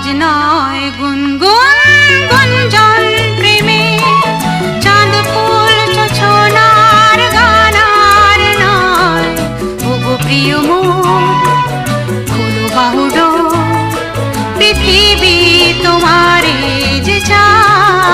আজ নয়, গুনগুন, গুঞ্জন প্রেমে। চাঁদ ফুল ছোছনার গানার নয় ওগো প্রিয় মুখ খুলো বাহুডো পৃথিবী তোমারে যে চায়।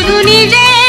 শুধু নিজে